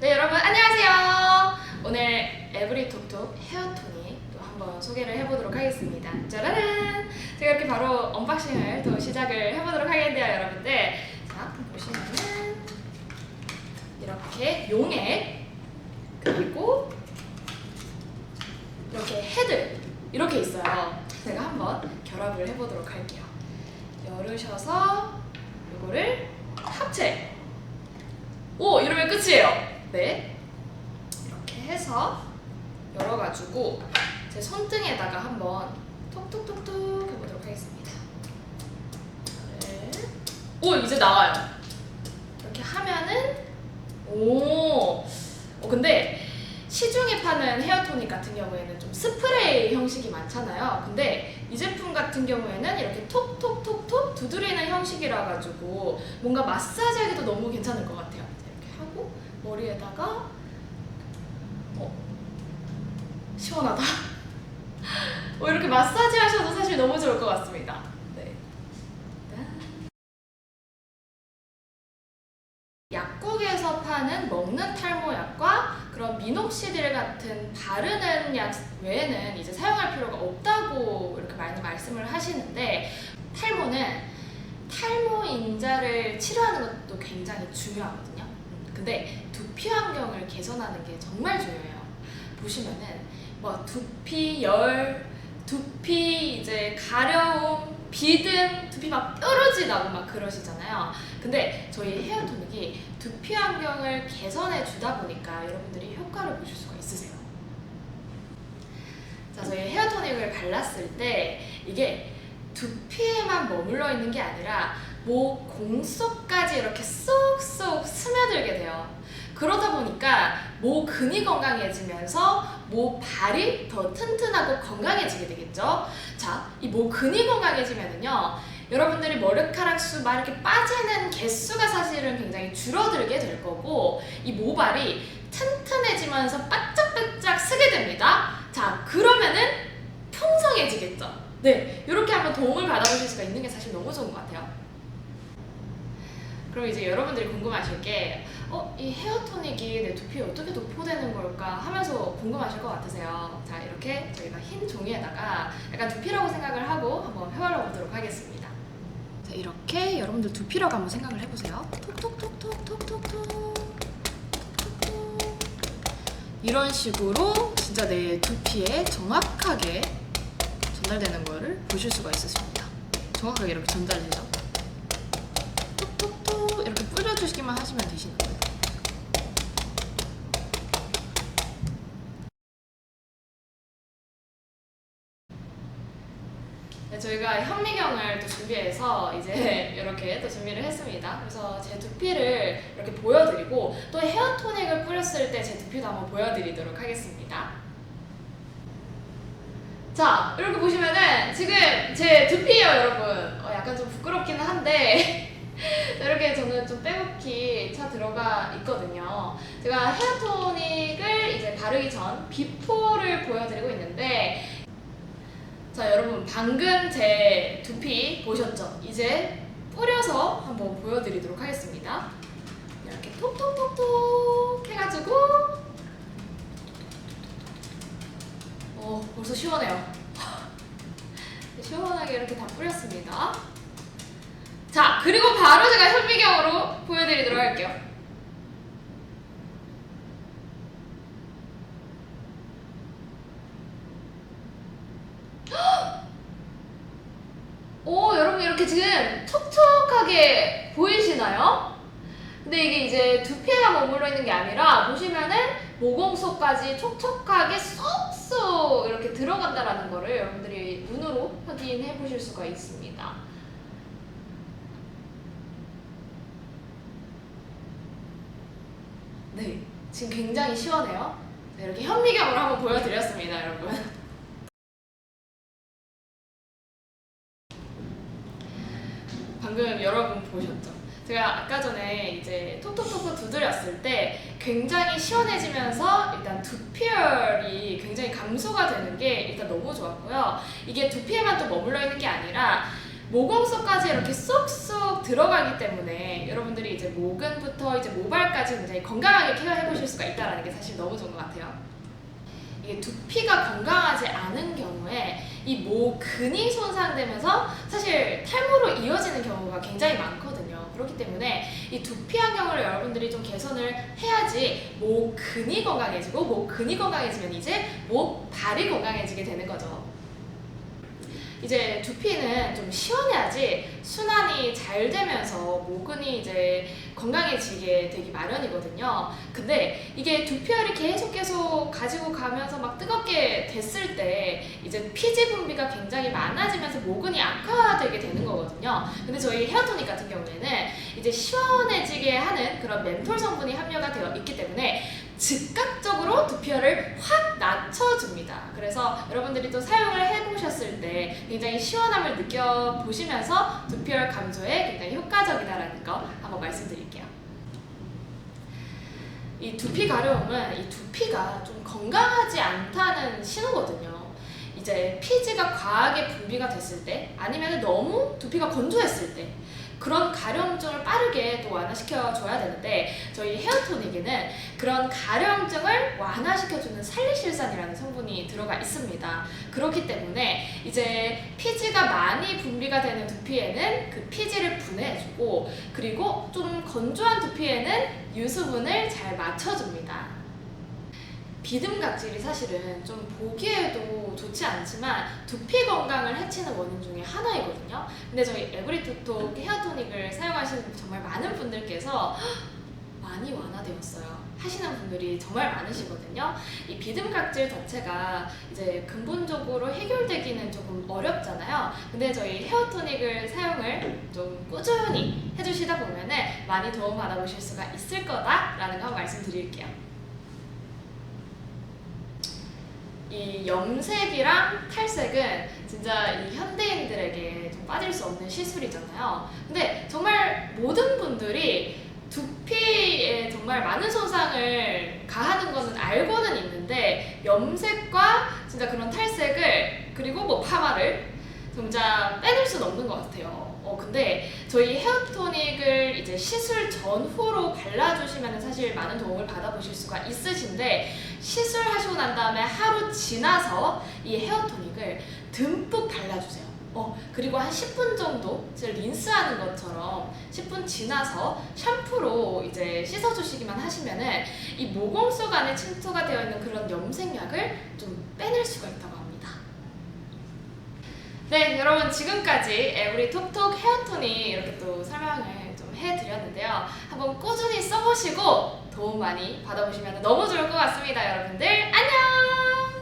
네 여러분 안녕하세요. 오늘 에브리톡톡 헤어토닉 또 한번 소개를 해보도록 하겠습니다. 짜라란! 제가 이렇게 바로 언박싱을 또 시작을 해보도록 하겠는데요, 여러분들. 자 보시면은 이렇게 용액 그리고 이렇게 헤드 이렇게 있어요. 제가 한번 결합을 해보도록 할게요. 열으셔서 이거를 합체. 오 이러면 끝이에요. 네. 이렇게 해서 열어가지고 제 손등에다가 한번 톡톡톡톡 해보도록 하겠습니다. 네. 오 이제 나와요. 이렇게 하면은 오. 어 근데 시중에 파는 헤어토닉 같은 경우에는 좀 스프레이 형식이 많잖아요. 근데 이 제품 같은 경우에는 이렇게 톡톡톡톡 두드리는 형식이라 가지고 뭔가 마사지하기도 너무 괜찮을 것 같아요. 이렇게 하고 머리에다가 어 시원하다. 어, 이렇게 마사지 하셔도 사실 너무 좋을 것 같습니다. 네. 약국에서 파는 먹는 탈모약과 그런 미녹시딜 같은 바르는 약 외에는 이제 사용할 필요가 없다고 이렇게 많이 말씀을 하시는데 탈모는 탈모 인자를 치료하는 것도 굉장히 중요하거든요. 음, 근데 두피 환경을 개선하는 게 정말 중요해요. 보시면은 뭐 두피 열, 두피 이제 가려움, 비듬, 두피 막 뾰루지 나고 막 그러시잖아요. 근데 저희 헤어 토닉이 두피 환경을 개선해 주다 보니까 여러분들이 효과를 보실 수가 있으세요. 자, 저희 헤어 토닉을 발랐을 때 이게 두피에만 머물러 있는 게 아니라 목 공속까지 이렇게 쏙쏙 스며들게 돼요. 그러다 보니까 목 근이 건강해지면서 목 발이 더 튼튼하고 건강해지게 되겠죠. 자, 이목 근이 건강해지면은요. 여러분들이 머리카락 수 막 이렇게 빠지는 개수가 사실은 굉장히 줄어들게 될 거고 이 모발이 튼튼해지면서 바짝바짝 쓰게 됩니다. 자, 그러면은 풍성해지겠죠. 네, 이렇게 한번 도움을 받아보실 수가 있는 게 사실 너무 좋은 것 같아요. 그럼 이제 여러분들이 궁금하실 게, 어, 이 헤어 토닉이 내 두피에 어떻게 도포되는 걸까 하면서 궁금하실 것 같으세요. 자, 이렇게 저희가 흰 종이에다가 약간 두피라고 생각을 하고 한번 펴발라 보도록 하겠습니다. 자, 이렇게 여러분들 두피라고 한번 생각을 해보세요. 톡톡톡톡톡톡톡. 이런 식으로 진짜 내 두피에 정확하게 전달되는 거를 보실 수가 있으십니다. 정확하게 이렇게 전달되죠. 톡톡톡 이렇게 뿌려주시기만 하시면 되시는 거예요. 저희가 현미경을 또 준비해서 이제 이렇게 또 준비를 했습니다. 그래서 제 두피를 이렇게 보여드리고 또 헤어 토닉을 뿌렸을 때 제 두피도 한번 보여드리도록 하겠습니다. 자, 이렇게 보시면은 지금 제 두피예요, 여러분. 어, 약간 좀 부끄럽기는 한데 자, 이렇게 저는 좀 빼곡히 차 들어가 있거든요. 제가 헤어 토닉을 이제 바르기 전 비포를 보여드리고 있는데 자, 여러분 방금 제 두피 보셨죠? 이제 뿌려서 한번 보여드리도록 하겠습니다. 이렇게 톡톡톡톡 해가지고 어, 벌써 시원해요. 시원하게 이렇게 다 뿌렸습니다. 자, 그리고 바로 제가 현미경으로 보여드리도록 할게요. 오, 여러분 이렇게 지금 촉촉하게 보이시나요? 근데 이게 이제 두피에만 머물러 있는 게 아니라 보시면은 모공 속까지 촉촉하게 쏙쏙 이렇게 들어간다라는 거를 여러분들이 눈으로 확인해 보실 수가 있습니다. 네, 지금 굉장히 시원해요. 네, 이렇게 현미경으로 한번 보여드렸습니다, 여러분. 방금 여러분 보셨죠? 제가 아까 전에 이제 톡톡톡톡 두드렸을 때 굉장히 시원해지면서 일단 두피열이 굉장히 감소가 되는 게 일단 너무 좋았고요. 이게 두피에만 또 머물러 있는 게 아니라 모공 속까지 이렇게 쏙쏙 들어가기 때문에 여러분들이 이제 목근부터 이제 모발까지 굉장히 건강하게 케어해 보실 수가 있다는 게 사실 너무 좋은 것 같아요. 이게 두피가 건강하지 않은 경우에 이 모근이 손상되면서 사실 탈모로 이어지는 경우가 굉장히 많거든요. 그렇기 때문에 이 두피 환경을 여러분들이 좀 개선을 해야지 목근이 건강해지고 목근이 건강해지면 이제 목발이 건강해지게 되는 거죠. 이제 두피는 좀 시원해야지 순환이 잘 되면서 모근이 이제 건강해지게 되기 마련이거든요. 근데 이게 두피열이 계속 계속 가지고 가면서 막 뜨겁게 됐을 때 이제 피지 분비가 굉장히 많아지면서 모근이 악화되게 되는 거거든요. 근데 저희 헤어토닉 같은 경우에는 이제 시원해지게 하는 그런 멘톨 성분이 함유가 되어 있기 때문에 즉각적으로 두피열을 확 낮춰줍니다. 그래서 여러분들이 또 사용을 해보셨을 때 굉장히 시원함을 느껴보시면서 두피열 감소에 굉장히 효과적이다라는 거 한번 말씀드릴게요. 이 두피 가려움은 이 두피가 좀 건강하지 않다는 신호거든요. 이제 피지가 과하게 분비가 됐을 때 아니면 너무 두피가 건조했을 때 그런 가려움증을 빠르게 또 완화시켜 줘야 되는데 저희 헤어토닉에는 그런 가려움증을 완화시켜주는 살리실산이라는 성분이 들어가 있습니다. 그렇기 때문에 이제 피지가 많이 분비가 되는 두피에는 그 피지를 분해해주고 그리고 좀 건조한 두피에는 유수분을 잘 맞춰줍니다. 비듬 각질이 사실은 좀 보기에도 좋지 않지만 두피 건강을 해치는 원인 중에 하나이거든요. 근데 저희 에브리토톡 헤어토닉을 사용하시는 정말 많은 분들께서 많이 완화되었어요. 하시는 분들이 정말 많으시거든요. 이 비듬 각질 자체가 이제 근본적으로 해결되기는 조금 어렵잖아요. 근데 저희 헤어토닉을 사용을 좀 꾸준히 해주시다 보면은 많이 도움 받아보실 수가 있을 거다라는 거 말씀드릴게요. 이 염색이랑 탈색은 진짜 이 현대인들에게 좀 빠질 수 없는 시술이잖아요. 근데 정말 모든 분들이 두피에 정말 많은 손상을 가하는 것은 알고는 있는데 염색과 진짜 그런 탈색을 그리고 뭐 파마를 진짜 빼놓을 수는 없는 것 같아요. 어 근데 저희 헤어토닉을 이제 시술 전후로 발라주시면 사실 많은 도움을 받아보실 수가 있으신데 시술하시고 난 다음에 하루 지나서 이 헤어토닉을 듬뿍 발라주세요. 어 그리고 한 10분 정도 린스하는 것처럼 10분 지나서 샴푸로 이제 씻어주시기만 하시면은 이 모공속 안에 침투가 되어 있는 그런 염색약을 좀 빼낼 수가 있다고 합니다. 네, 여러분 지금까지 에브리 톡톡 헤어톤이 이렇게 또 설명을 좀 해드렸는데요. 한번 꾸준히 써보시고 도움 많이 받아보시면 너무 좋을 것 같습니다. 여러분들 안녕!